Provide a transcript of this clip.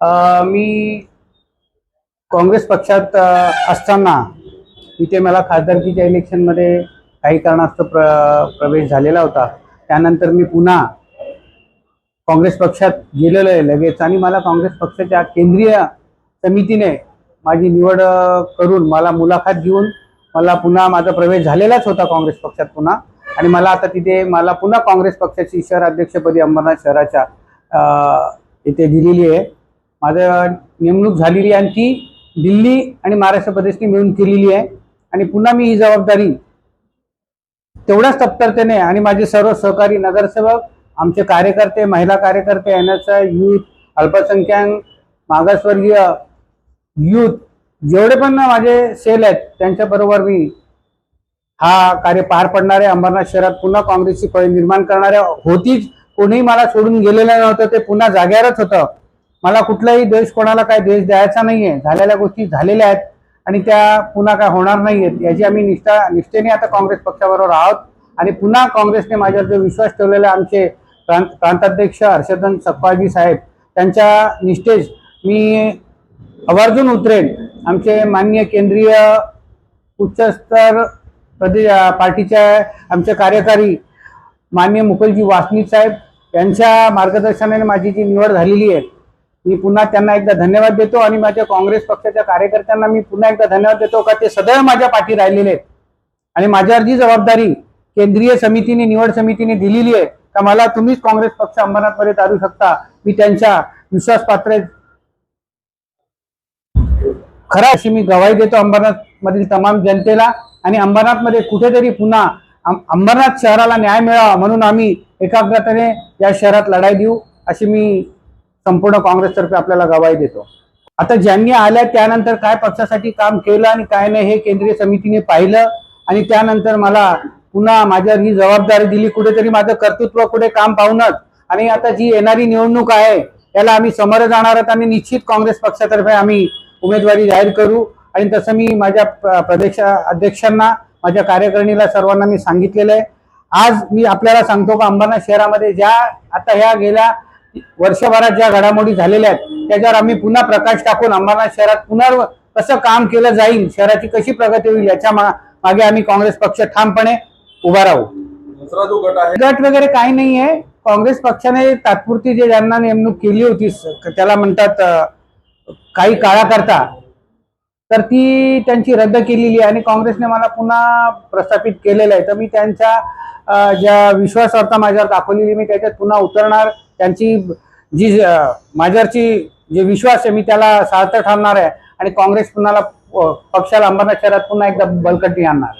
मी काँग्रेस पक्षात असताना इथे मला खासदारकीच्या इलेक्शनमध्ये काही कारणास्तव प्र प्रवेश झालेला होता. त्यानंतर मी पुन्हा काँग्रेस पक्षात गेलेलो आहे लगेच आणि मला काँग्रेस पक्षाच्या केंद्रीय समितीने माझी निवड करून मला मुलाखत घेऊन मला पुन्हा माझा प्रवेश झालेलाच होता काँग्रेस पक्षात पुन्हा. आणि मला आता तिथे मला पुन्हा काँग्रेस पक्षाची शहर अध्यक्षपदी अंबरनाथ शहराच्या इथे दिलेली आहे. माझं नेमणूक झालेली आहे आणि ती दिल्ली आणि महाराष्ट्र प्रदेशने मिळून केलेली आहे. आणि पुन्हा मी ही जबाबदारी तेवढ्याच तत्परतेने आणि माझे सर्व सहकारी नगरसेवक आमचे कार्यकर्ते महिला कार्यकर्ते एन एस आय यूथ अल्पसंख्याक मागासवर्गीय यूथ जेवढे पण माझे सेल आहेत त्यांच्याबरोबर मी हा कार्य पार पडणारे अंबरनाथ शहरात पुन्हा काँग्रेसची फळी निर्माण करणाऱ्या होतीच कोणीही मला सोडून गेलेलं नव्हतं ते पुन्हा जाग्यावरच होतं. मला कुठलाही देश कोणाला काय देश द्यायचा नाही आहे झालेल्या गोष्टी झालेल्या आहेत आणि त्या पुन्हा काय होणार नाही आहेत याची आम्ही निष्ठा निष्ठेने आता काँग्रेस पक्षाबरोबर आहोत. आणि पुन्हा काँग्रेसने माझ्यावर जो विश्वास ठेवलेला आमचे प्रांत प्रांताध्यक्ष हर्षदन सखवाजी साहेब त्यांच्या निष्ठेस मी आवर्जून उतरेन. आमचे माननीय केंद्रीय उच्चस्तर प्रदेश पार्टीच्या आमचे कार्यकारी माननीय मुकुलजी वासनिक साहेब यांच्या मार्गदर्शनाने माझी जी निवड झालेली आहे मी पुन्हा त्यांना एकदा धन्यवाद देतो आणि माझ्या काँग्रेस पक्षाच्या कार्यकर्त्यांना मी पुन्हा एकदा धन्यवाद देतो का ते सदैव माझ्या पाठी राहिलेले आहेत आणि माझ्यावर जी जबाबदारी केंद्रीय समितीने निवड समितीने दिलेली आहे का मला तुम्हीच काँग्रेस पक्ष अंबरनाथमध्ये आणू शकता मी त्यांच्या विश्वासपात्र आहे. खरा अशी मी गवाही देतो अंबरनाथ मधील तमाम जनतेला आणि अंबरनाथमध्ये कुठेतरी पुन्हा अंबरनाथ शहराला न्याय मिळावा म्हणून आम्ही एकाग्रतेने या शहरात लढाई देऊ अशी मी संपूर्ण काँग्रेसतर्फे आपल्याला गवाही देतो. आता ज्यांनी आल्या त्यानंतर काय पक्षासाठी काम केलं आणि काय नाही हे केंद्रीय समितीने पाहिलं आणि त्यानंतर मला पुन्हा माझ्यावर ही जबाबदारी दिली कुठेतरी माझं कर्तृत्व कुठे काम पाहूनच. आणि आता जी येणारी निवडणूक आहे याला आम्ही समोर जाणार आहोत. आणि निश्चित काँग्रेस पक्षातर्फे आम्ही उमेदवारी जाहीर करू. आणि तसं मी माझ्या प्रदेश अध्यक्षांना माझ्या कार्यकारिणीला सर्वांना मी सांगितलेलं आहे. आज मी आपल्याला सांगतो का अंबरनाथ शहरामध्ये ज्या आता ह्या गेल्या वर्षभरात ज्या घडामोडी झालेल्या आहेत. त्याच्यावर आम्ही पुन्हा प्रकाश टाकून अंबरनाथ शहरात पुनर्व कसं काम केलं जाईल शहराची कशी प्रगती होईल याच्या मागे आम्ही काँग्रेस पक्ष ठामपणे उभा राहू. दुसरा जो गट आहे गट वगैरे काही नाहीये काँग्रेस पक्षाने तात्पुरती जे ज्यांना नेमणूक केली होती त्याला म्हणतात काही काळाकरता तर ती त्यांची रद्द केलेली आहे आणि काँग्रेसने मला पुन्हा प्रस्थापित केलेलं आहे. तर मी त्यांच्या ज्या विश्वासार्हता माझ्यावर दाखवलेली मी त्याच्यात पुन्हा उतरणार त्यांची जी माझ्यावरची जे विश्वास आहे मी त्याला सार्थ ठरणार आहे आणि काँग्रेस पुन्हा पक्षाला अंबरनाथ शहरात पुन्हा एकदा बळकटी आणणार